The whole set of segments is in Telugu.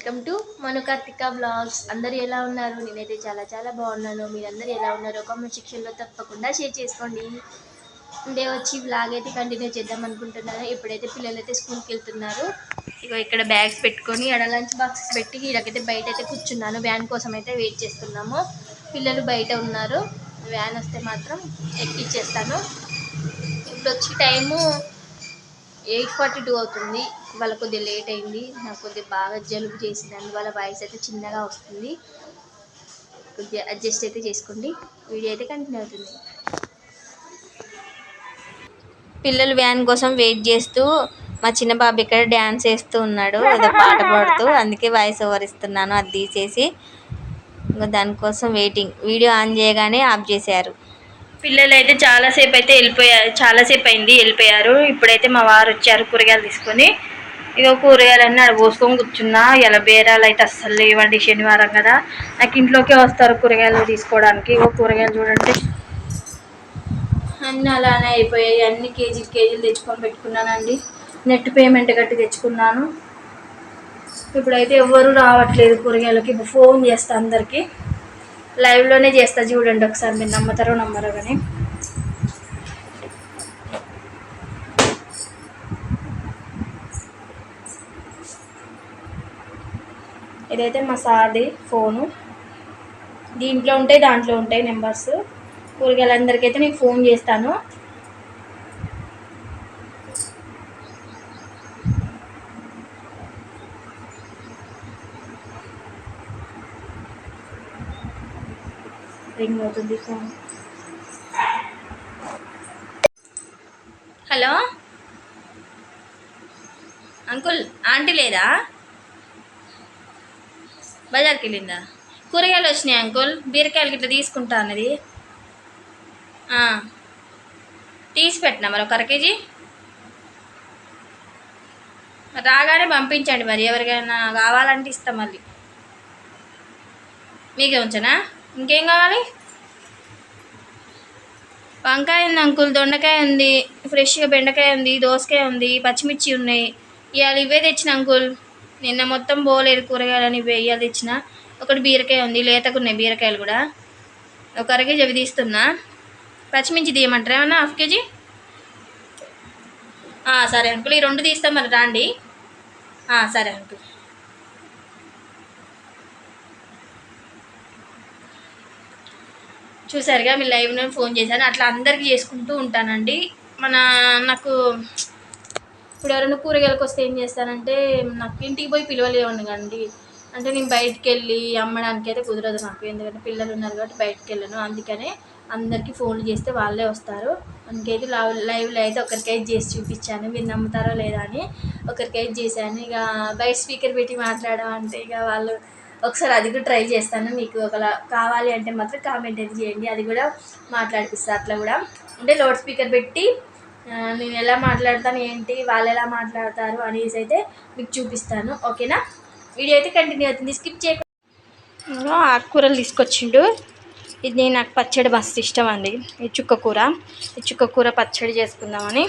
Welcome to Manu Karthika vlogs. అందరు ఎలా ఉన్నారు? నేనైతే చాలా చాలా బాగున్నాను. మీరందరూ ఎలా ఉన్నారో? కామెంట్ సెక్షన్లో తప్పకుండా షేర్ చేసుకోండి. డే వచ్చి బ్లాగ్ అయితే కంటిన్యూ చేద్దాం అనుకుంటున్నాను ఇప్పుడైతే పిల్లలు అయితే స్కూల్కి వెళ్తున్నారు ఇగో ఇక్కడ బ్యాగ్స్ పెట్టుకొని ఇక్కడ లంచ్ బాక్సెస్ పెట్టి ఇక్కడైతే బయట అయితే కూర్చున్నాను. వ్యాన్ కోసం అయితే వెయిట్ చేస్తున్నాము. పిల్లలు బయట ఉన్నారు. వ్యాన్ వస్తే మాత్రం ఎక్కిచ్చేస్తాను. ఇప్పుడు వచ్చి టైము ఎయిట్ ఫార్టీ టూ అవుతుంది. వాళ్ళ కొద్దిగా లేట్ అయింది. నాకు కొద్దిగా బాగా జలుబు చేసింది. అందువల్ల వాయిస్ అయితే చిన్నగా వస్తుంది. కొద్దిగా అడ్జస్ట్ అయితే చేసుకోండి. వీడియో అయితే కంటిన్యూ అవుతుంది. పిల్లలు వ్యాన్ కోసం వెయిట్ చేస్తూ మా చిన్న బాబు ఇక్కడ డ్యాన్స్ వేస్తూ ఉన్నాడు. ఏదో పాట పాడుతూ అందుకే వాయిస్ ఓవర్ ఇస్తున్నాను. అది తీసేసి ఇంకా దానికోసం వెయిటింగ్. వీడియో ఆన్ చేయగానే ఆఫ్ చేశారు. పిల్లలు అయితే చాలాసేపు అయితే వెళ్ళిపోయారు చాలాసేపు అయింది వెళ్ళిపోయారు. ఇప్పుడైతే మా వారు వచ్చారు కూరగాయలు తీసుకొని. ఇక కూరగాయలన్నీ ఆడ పోసుకొని కూర్చున్నా. ఇలా బేరాలు అయితే అస్సలు లేవండి శనివారం కదా. నాకు ఇంట్లోకే వస్తారు కూరగాయలు తీసుకోవడానికి. ఇక కూరగాయలు చూడండి. అన్నీ అలానే అయిపోయాయి. అన్ని కేజీలు కేజీలు తెచ్చుకొని పెట్టుకున్నానండి. నెట్ పేమెంట్ కట్టి తెచ్చుకున్నాను. ఇప్పుడైతే ఎవ్వరూ రావట్లేదు కూరగాయలకి. ఫోన్ చేస్తా అందరికీ. లైవ్లోనే చేస్తా చూడండి ఒకసారి మీరు నమ్మతారో నమ్మరో కానీ ఇదైతే మా సార్ది ఫోను. దీంట్లో ఉంటాయి దాంట్లో ఉంటాయి నెంబర్స్. కూరగాయలందరికీ అయితే నేను ఫోన్ చేస్తాను. రింగ్ అవుతుంది ఫోన్ హలో? అంకుల్ ఆంటీ లేదా? బజార్కి వెళ్ళిందా? కూరగాయలు వచ్చినాయి అంకుల్ బీరకాయలు ఇట్లా తీసుకుంటా అన్నది. తీసి పెట్టినా మరి ఒక అర కేజీ? రాగానే పంపించండి మరి ఎవరికైనా కావాలంటే ఇస్తాం మళ్ళీ. మీకే ఉంచనా? ఇంకేం కావాలి? వంకాయ ఉంది అంకుల్ దొండకాయ ఉంది ఫ్రెష్గా బెండకాయ ఉంది దోసకాయ ఉంది పచ్చిమిర్చి ఉన్నాయి. ఇవాళ ఇవే తెచ్చిన అంకుల్. నిన్న మొత్తం పోలేదు కూరగాయలని ఇవే ఇవాళ తెచ్చిన. ఒకటి బీరకాయ ఉంది లేతకున్నాయి బీరకాయలు కూడా. ఒక అర కేజీ అవి తీస్తున్నా. పచ్చిమిర్చి తీయమంటారా? ఏమన్నా హాఫ్ కేజీ? సరే అంకుల్ ఈ రెండు తీస్తాం మరి రాండి. సరే అంకుల్. చూసారుగా మీ లైవ్లో ఫోన్ చేశాను. అట్లా అందరికీ చేసుకుంటూ ఉంటానండి. మన నాకు ఇప్పుడు ఎవరైనా కూరగాయలకు వస్తే ఏం చేస్తానంటే నాకు ఇంటికి పోయి పిలవలేవండి కండి అంటే నేను బయటికి వెళ్ళి అమ్మడానికి అయితే కుదరదు నాకు. ఎందుకంటే పిల్లలు ఉన్నారు కాబట్టి బయటికి వెళ్ళను అందుకనే అందరికీ ఫోన్లు చేస్తే వాళ్ళే వస్తారు. అందుకైతే లైవ్ లైవ్లో అయితే ఒకరికైతే చేసి చూపించాను. మీరు నమ్ముతారో లేదా అని ఒకరికైతే చేశాను. ఇక బయట స్పీకర్ పెట్టి మాట్లాడమంటే ఇక వాళ్ళు ఒకసారి అది కూడా ట్రై చేస్తాను. మీకు ఒకలా కావాలి అంటే మాత్రం కామెంట్ అయితే చేయండి. అది కూడా మాట్లాడిపిస్తాను అట్లా కూడా. అంటే లౌడ్ స్పీకర్ పెట్టి నేను ఎలా మాట్లాడతాను ఏంటి వాళ్ళు ఎలా మాట్లాడతారు అనేసి అయితే మీకు చూపిస్తాను. ఓకేనా? వీడియో అయితే కంటిన్యూ అవుతుంది. స్కిప్ చేయకుండా ఆకుకూరలు తీసుకొచ్చిండు. ఇది నాకు పచ్చడి మస్తు ఇష్టం అండి. ఈ చుక్క కూర. ఈ చుక్క కూర పచ్చడి చేసుకుందామని.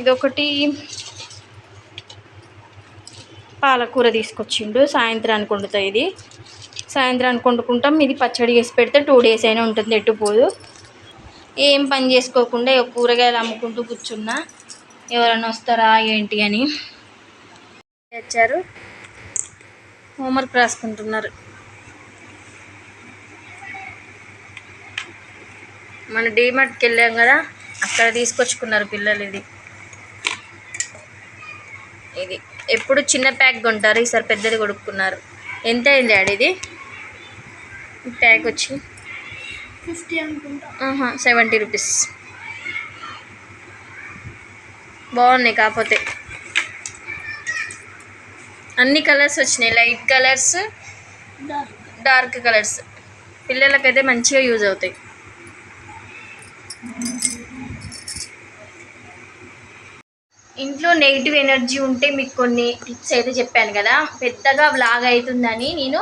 ఇది ఒకటి పాలకూర తీసుకొచ్చిండు. సాయంత్రానికి వండుతాయి ఇది. సాయంత్రానికి వండుకుంటాం. ఇది పచ్చడి చేసి పెడితే టూ డేస్ అయినా ఉంటుంది. ఎట్టుపోదు ఏం పని చేసుకోకుండా కూరగాయలు అమ్ముకుంటూ కూర్చున్నా. ఎవరైనా వస్తారా ఏంటి అని. వచ్చారు. హోంవర్క్ రాసుకుంటున్నారు. మన డీమార్ట్కి వెళ్ళాం కదా. అక్కడ తీసుకొచ్చుకున్నారు పిల్లలు ఇది ఇది ఎప్పుడు చిన్న ప్యాక్ కొంటారు ఈసారి పెద్దది కొనుక్కున్నారు. ఎంత అయింది డాడీ ఇది? ప్యాక్ వచ్చి ఫిఫ్టీ అనుకుంటా. Seventy rupees. బాగున్నాయి కాకపోతే. అన్ని కలర్స్ వచ్చినాయి లైట్ కలర్స్ డార్క్ కలర్స్. పిల్లలకైతే మంచిగా యూజ్ అవుతాయి. ఇంట్లో నెగిటివ్ ఎనర్జీ ఉంటే మీకు కొన్ని టిప్స్ అయితే చెప్పాను కదా. పెద్దగా వ్లాగ్ అవుతుందని నేను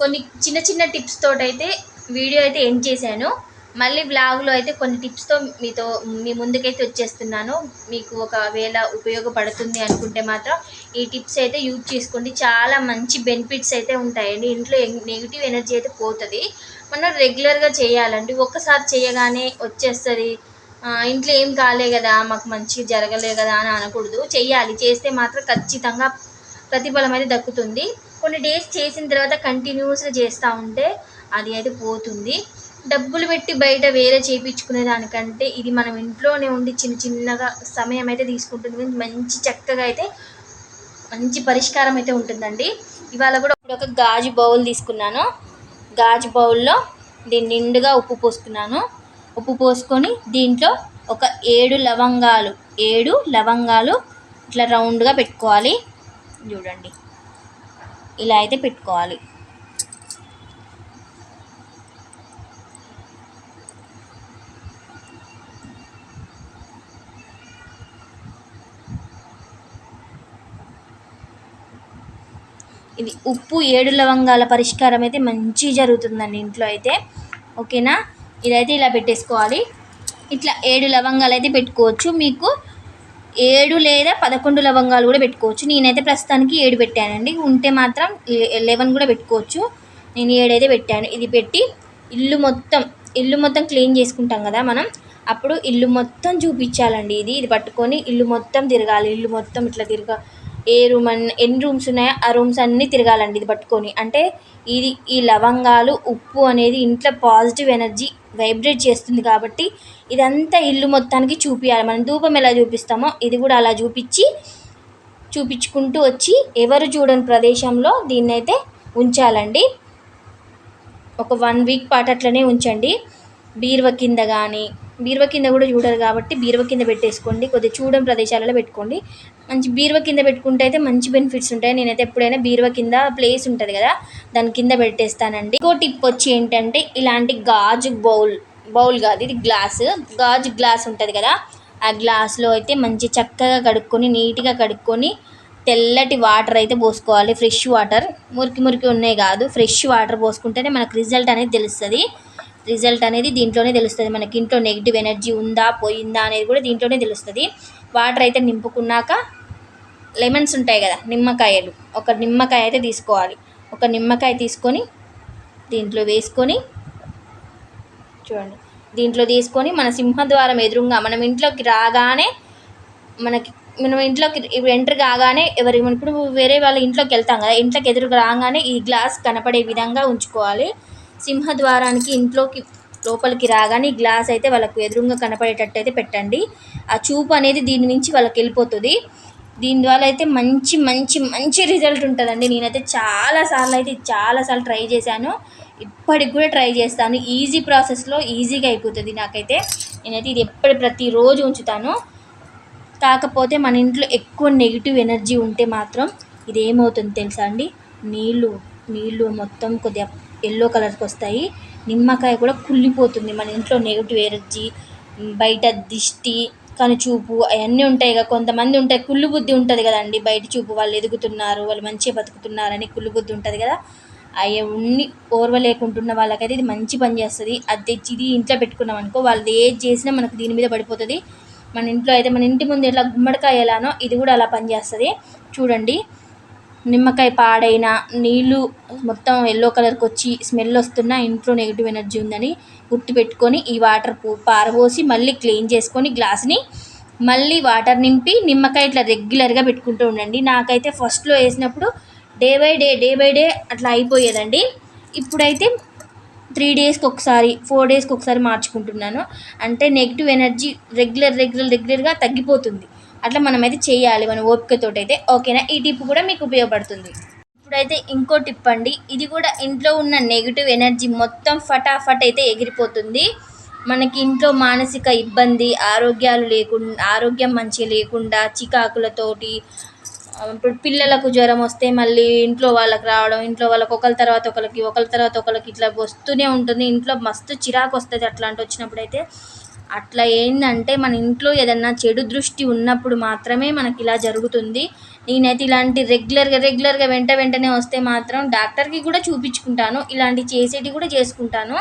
కొన్ని చిన్న చిన్న టిప్స్ తోటైతే వీడియో అయితే ఎండ్ చేశాను. మళ్ళీ బ్లాగ్లో అయితే కొన్ని టిప్స్తో మీతో మీ ముందుకైతే వచ్చేస్తున్నాను. మీకు ఒకవేళ ఉపయోగపడుతుంది అనుకుంటే మాత్రం ఈ టిప్స్ అయితే యూజ్ చేసుకోండి. చాలా మంచి బెనిఫిట్స్ అయితే ఉంటాయండి. ఇంట్లో నెగిటివ్ ఎనర్జీ అయితే పోతుంది. మనం రెగ్యులర్గా చేయాలండి. ఒక్కసారి చేయగానే వచ్చేస్తుంది. ఇంట్లో ఏం కాలే కదా మాకు మంచి జరగలే కదా అని అనకూడదు. చెయ్యాలి. చేస్తే మాత్రం ఖచ్చితంగా ప్రతిఫలం అయితే దక్కుతుంది. కొన్ని డేస్ చేసిన తర్వాత కంటిన్యూస్గా చేస్తూ ఉంటే అది అయితే పోతుంది. డబ్బులు పెట్టి బయట వేరే చేయించుకునే దానికంటే ఇది మనం ఇంట్లోనే ఉండి చిన్న చిన్నగా సమయం అయితే తీసుకుంటుంది. మంచి చక్కగా అయితే మంచి పరిష్కారం అయితే ఉంటుందండి. ఇవాళ కూడా ఇప్పుడు ఒక గాజు బౌల్ తీసుకున్నాను. గాజు బౌల్లో దీన్ని నిండుగా ఉప్పు పోసుకున్నాను. ఉప్పు పోసుకొని దీంట్లో ఒక ఏడు లవంగాలు ఏడు లవంగాలు ఇట్లా రౌండ్గా పెట్టుకోవాలి. చూడండి. ఇలా అయితే పెట్టుకోవాలి. ఇది ఉప్పు ఏడు లవంగాల పరిష్కారం అయితే మంచి జరుగుతుందండి ఇంట్లో అయితే. ఓకేనా? ఇదైతే ఇలా పెట్టేసుకోవాలి. ఇట్లా ఏడు లవంగాలు అయితే పెట్టుకోవచ్చు. మీకు ఏడు లేదా పదకొండు లవంగాలు కూడా పెట్టుకోవచ్చు. నేనైతే ప్రస్తుతానికి ఏడు పెట్టానండి. ఉంటే మాత్రం లెవెన్ కూడా పెట్టుకోవచ్చు. నేను ఏడైతే పెట్టాను. ఇది పెట్టి ఇల్లు మొత్తం ఇల్లు మొత్తం క్లీన్ చేసుకుంటాం కదా మనం. అప్పుడు ఇల్లు మొత్తం చూపించాలండి ఇది. ఇది పట్టుకొని ఇల్లు మొత్తం తిరగాలి. ఇల్లు మొత్తం ఇట్లా తిరగ ఏ రూమ్ అన్న ఎన్ని రూమ్స్ ఉన్నాయో ఆ రూమ్స్ అన్నీ తిరగాలండి ఇది పట్టుకొని. అంటే ఇది ఈ లవంగాలు ఉప్పు అనేది ఇంట్లో పాజిటివ్ ఎనర్జీ వైబ్రేట్ చేస్తుంది కాబట్టి ఇదంతా ఇల్లు మొత్తానికి చూపించాలి మనం ధూపం ఎలా చూపిస్తామో ఇది కూడా అలా చూపించి చూపించుకుంటూ వచ్చి ఎవరు చూడని ప్రదేశంలో దీన్నైతే ఉంచాలండి. ఒక వన్ వీక్ పాటు అట్లనే ఉంచండి. బీరువ కింద కానీ బీరువ కింద కూడా చూడరు కాబట్టి బీరువ కింద పెట్టేసుకోండి. కొద్దిగా చూడని ప్రదేశాలలో పెట్టుకోండి. మంచి బీరువ కింద పెట్టుకుంటే అయితే మంచి బెనిఫిట్స్ ఉంటాయి. నేనైతే ఎప్పుడైనా బీరువ కింద ప్లేస్ ఉంటుంది కదా దాని కింద పెట్టేస్తానండి. ఇంకో టిప్ వచ్చి ఏంటంటే ఇలాంటి గాజు బౌల్ బౌల్ కాదు ఇది గ్లాస్ గాజు గ్లాస్ ఉంటుంది కదా ఆ గ్లాస్లో అయితే మంచి చక్కగా కడుక్కొని నీట్గా కడుక్కొని తెల్లటి వాటర్ అయితే పోసుకోవాలి. ఫ్రెష్ వాటర్ మురికి మురికి ఉన్నాయి కాదు ఫ్రెష్ వాటర్ పోసుకుంటేనే మనకు రిజల్ట్ అనేది తెలుస్తుంది. రిజల్ట్ అనేది దీంట్లోనే తెలుస్తుంది. మనకి ఇంట్లో నెగిటివ్ ఎనర్జీ ఉందా పోయిందా అనేది కూడా దీంట్లోనే తెలుస్తుంది. వాటర్ అయితే నింపుకున్నాక లెమన్స్ ఉంటాయి కదా నిమ్మకాయలు. ఒక నిమ్మకాయ అయితే తీసుకోవాలి. ఒక నిమ్మకాయ తీసుకొని దీంట్లో వేసుకొని చూడండి. దీంట్లో తీసుకొని మన సింహద్వారం ఎదురుగా మనం ఇంట్లోకి రాగానే మనకి మనం ఇంట్లోకి ఇప్పుడు ఎంటర్ కాగానే ఎవరి మనం ఇప్పుడు వేరే వాళ్ళ ఇంట్లోకి వెళ్తాం కదా ఇంట్లోకి ఎదురుగా రాగానే ఈ గ్లాస్ కనపడే విధంగా ఉంచుకోవాలి. సింహద్వారానికి ఇంట్లోకి లోపలికి రాగానే గ్లాస్ అయితే వాళ్ళకు ఎదురుగా కనపడేటట్టు అయితే పెట్టండి. ఆ చూపు అనేది దీని నుంచి వాళ్ళకి వెళ్ళిపోతుంది. దీని ద్వారా అయితే మంచి మంచి మంచి రిజల్ట్ ఉంటుందండి. నేనైతే చాలాసార్లు అయితే చాలాసార్లు ట్రై చేశాను. ఇప్పటికి కూడా ట్రై చేస్తాను. ఈజీ ప్రాసెస్లో ఈజీగా అయిపోతుంది నాకైతే. నేనైతే ఇది ఎప్పటి ప్రతిరోజు ఉంచుతాను. కాకపోతే మన ఇంట్లో ఎక్కువ నెగిటివ్ ఎనర్జీ ఉంటే మాత్రం ఇది ఏమవుతుంది తెలుసా అండి? నీళ్ళు నీళ్ళు మొత్తం కొద్దిగా ఎల్లో కలర్కి వస్తాయి. నిమ్మకాయ కూడా కుళ్ళిపోతుంది. మన ఇంట్లో నెగిటివ్ ఎనర్జీ బయట దిష్టి కనుచూపు అవన్నీ ఉంటాయి కదా. కొంతమంది ఉంటాయి కుళ్ళు బుద్ధి ఉంటుంది కదండి. బయట చూపు వాళ్ళు ఎదుగుతున్నారు వాళ్ళు మంచిగా బతుకుతున్నారని కుళ్ళు బుద్ధి ఉంటుంది కదా. అవన్నీ ఓర్వలేకుంటున్న వాళ్ళకైతే ఇది మంచి పని చేస్తుంది. అది తెచ్చి ఇది ఇంట్లో పెట్టుకున్నాం అనుకో వాళ్ళు ఏది చేసినా మనకు దీని మీద పడిపోతుంది. మన ఇంట్లో అయితే మన ఇంటి ముందు ఎట్లా గుమ్మడికాయ ఎలానో ఇది కూడా అలా పనిచేస్తుంది చూడండి. నిమ్మకాయ పాడైన నీళ్ళు మొత్తం ఎల్లో కలర్కి వచ్చి స్మెల్ వస్తున్న ఇంట్లో నెగిటివ్ ఎనర్జీ ఉందని గుర్తుపెట్టుకొని ఈ వాటర్ పారబోసి మళ్ళీ క్లీన్ చేసుకొని గ్లాస్ని మళ్ళీ వాటర్ నింపి నిమ్మకాయ ఇట్లా రెగ్యులర్గా పెట్టుకుంటూ ఉండండి. నాకైతే ఫస్ట్లో వేసినప్పుడు day by day day by day అట్లా అయిపోయేదండి. ఇప్పుడైతే త్రీ డేస్కి ఒకసారి ఫోర్ డేస్కి ఒకసారి మార్చుకుంటున్నాను. అంటే నెగిటివ్ ఎనర్జీ రెగ్యులర్ రెగ్యులర్ రెగ్యులర్గా తగ్గిపోతుంది. అట్లా మనమైతే చేయాలి మన ఓపికతో అయితే ఓకేనా? ఈ టిప్ కూడా మీకు ఉపయోగపడుతుంది. ఇప్పుడైతే ఇంకో టిప్ అండి. ఇది కూడా ఇంట్లో ఉన్న నెగిటివ్ ఎనర్జీ మొత్తం ఫటాఫట్ అయితే ఎగిరిపోతుంది. మనకి ఇంట్లో మానసిక ఇబ్బంది ఆరోగ్యాలు లేకుండా ఆరోగ్యం మంచిగా లేకుండా చికాకులతోటి ఇప్పుడు పిల్లలకు జ్వరం వస్తే మళ్ళీ ఇంట్లో వాళ్ళకి రావడం ఇంట్లో వాళ్ళకి ఒకరి తర్వాత ఒకరికి ఒకరి తర్వాత ఒకరికి ఇట్లా వస్తూనే ఉంటుంది. ఇంట్లో మస్తు చిరాకు వస్తుంది అట్లాంటి వచ్చినప్పుడు అయితే అట్లా ఏంటంటే మన ఇంట్లో ఏదన్నా చెడు దృష్టి ఉన్నప్పుడు మాత్రమే మనకి ఇలా జరుగుతుంది. నేనైతే ఇలాంటి రెగ్యులర్గా రెగ్యులర్గా వెంట వెంటనే వస్తే మాత్రం డాక్టర్కి కూడా చూపించుకుంటాను. ఇలాంటి చేసేటివి కూడా చేసుకుంటాను.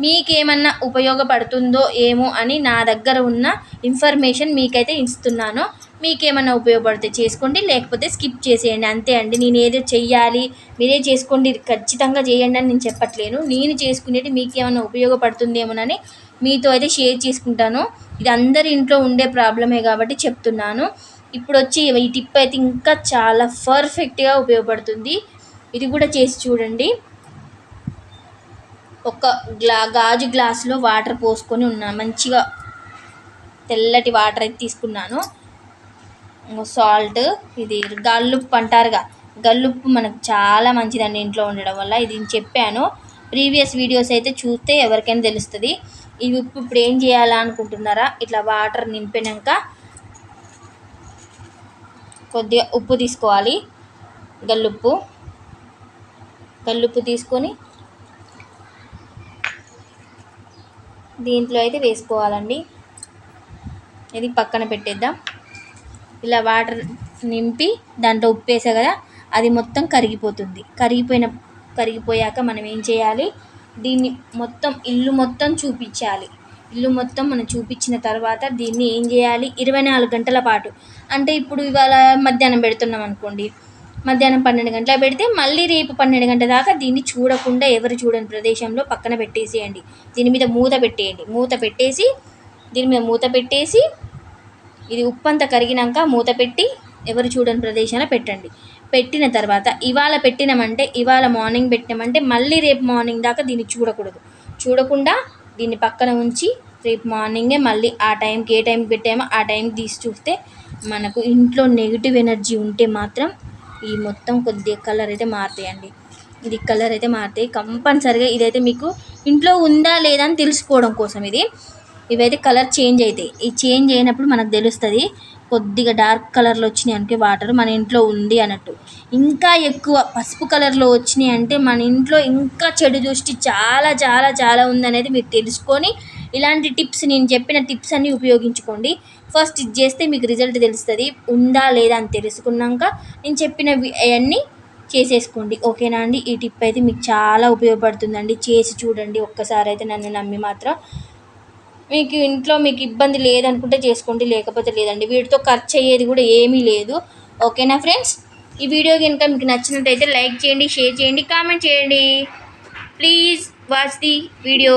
మీకేమన్నా ఉపయోగపడుతుందో ఏమో అని నా దగ్గర ఉన్న ఇన్ఫర్మేషన్ మీకైతే ఇస్తున్నాను. మీకేమన్నా ఉపయోగపడితే చేసుకోండి లేకపోతే స్కిప్ చేసేయండి. అంతే అండి. నేను ఏదో చెయ్యాలి మీరే చేసుకోండి ఖచ్చితంగా చేయండి అని నేను చెప్పట్లేను. నేను చేసుకునేది మీకేమన్నా ఉపయోగపడుతుందేమోనని మీతో అయితే షేర్ చేసుకుంటాను. ఇది అందరి ఇంట్లో ఉండే ప్రాబ్లమే కాబట్టి చెప్తున్నాను. ఇప్పుడు వచ్చి ఈ టిప్ అయితే ఇంకా చాలా పర్ఫెక్ట్గా ఉపయోగపడుతుంది. ఇది కూడా చేసి చూడండి. ఒక గ్లా గాజు గ్లాసులో వాటర్ పోసుకొని ఉన్నా మంచిగా తెల్లటి వాటర్ అయితే తీసుకున్నాను. సాల్ట్ ఇది గల్లుప్పు అంటారుగా గల్లుప్పు మనకు చాలా మంచిదండి ఇంట్లో ఉండడం వల్ల. ఇది చెప్పాను. ప్రీవియస్ వీడియోస్ అయితే చూస్తే ఎవరికైనా తెలుస్తుంది. ఇది ఉప్పు ఇప్పుడు ఏం చేయాలా అనుకుంటున్నారా? ఇట్లా వాటర్ నింపినాక కొద్దిగా ఉప్పు తీసుకోవాలి. గల్లుప్పు. గల్లుప్పు తీసుకొని దీంట్లో అయితే వేసుకోవాలండి. ఇది పక్కన పెట్టేద్దాం. ఇలా వాటర్ నింపి దాంట్లో ఉప్పు వేసా కదా అది మొత్తం కరిగిపోతుంది. కరిగిపోయిన కరిగిపోయాక మనం ఏం చేయాలి? దీన్ని మొత్తం ఇల్లు మొత్తం చూపించాలి. ఇల్లు మొత్తం మనం చూపించిన తర్వాత దీన్ని ఏం చేయాలి? ఇరవై నాలుగు గంటల పాటు. అంటే ఇప్పుడు ఇవాళ మధ్యాహ్నం పెడుతున్నాం అనుకోండి. మధ్యాహ్నం పన్నెండు గంటల పెడితే మళ్ళీ రేపు పన్నెండు గంటల దాకా దీన్ని చూడకుండా ఎవరు చూడని ప్రదేశంలో పక్కన పెట్టేసేయండి. దీని మీద మూత పెట్టేయండి. మూత పెట్టేసి దీని మీద మూత పెట్టేసి ఇది ఉప్పంత కరిగినాక మూత పెట్టి ఎవరు చూడని ప్రదేశాన పెట్టండి. పెట్టిన తర్వాత ఇవాళ పెట్టినామంటే ఇవాళ మార్నింగ్ పెట్టినామంటే మళ్ళీ రేపు మార్నింగ్ దాకా దీన్ని చూడకూడదు. చూడకుండా దీన్ని పక్కన ఉంచి రేపు మార్నింగే మళ్ళీ ఆ టైంకి ఏ టైంకి పెట్టామో ఆ టైంకి తీసి చూస్తే మనకు ఇంట్లో నెగిటివ్ ఎనర్జీ ఉంటే మాత్రం ఈ మొత్తం కొద్దిగా కలర్ అయితే మారుతాయండి. ఇది కలర్ అయితే మారుతాయి. కంపల్సరిగా ఇదైతే మీకు ఇంట్లో ఉందా లేదా అని తెలుసుకోవడం కోసం ఇది. ఇవైతే కలర్ చేంజ్ అవుతాయి. ఈ చేంజ్ అయినప్పుడు మనకు తెలుస్తుంది కొద్దిగా డార్క్ కలర్లో వచ్చినాయి అనుకో వాటర్ మన ఇంట్లో ఉంది అన్నట్టు. ఇంకా ఎక్కువ పసుపు కలర్లో వచ్చినాయి అంటే మన ఇంట్లో ఇంకా చెడు దృష్టి చాలా చాలా చాలా ఉందనేది మీరు తెలుసుకొని ఇలాంటి టిప్స్ నేను చెప్పిన టిప్స్ అన్నీ ఉపయోగించుకోండి. ఫస్ట్ ఇది చేస్తే మీకు రిజల్ట్ తెలుస్తుంది ఉందా లేదా అని తెలుసుకున్నాక నేను చెప్పిన అవన్నీ చేసేసుకోండి. ఓకేనా అండి? ఈ టిప్ అయితే మీకు చాలా ఉపయోగపడుతుందండి. చేసి చూడండి. ఒక్కసారి అయితే నన్ను నమ్మి మాత్రం మీకు ఇంట్లో మీకు ఇబ్బంది లేదనుకుంటే చేసుకోండి లేకపోతే లేదండి. వీటితో ఖర్చు అయ్యేది కూడా ఏమీ లేదు. ఓకేనా ఫ్రెండ్స్? ఈ వీడియో కనుక మీకు నచ్చినట్టయితే లైక్ చేయండి షేర్ చేయండి కామెంట్ చేయండి. Please watch the video.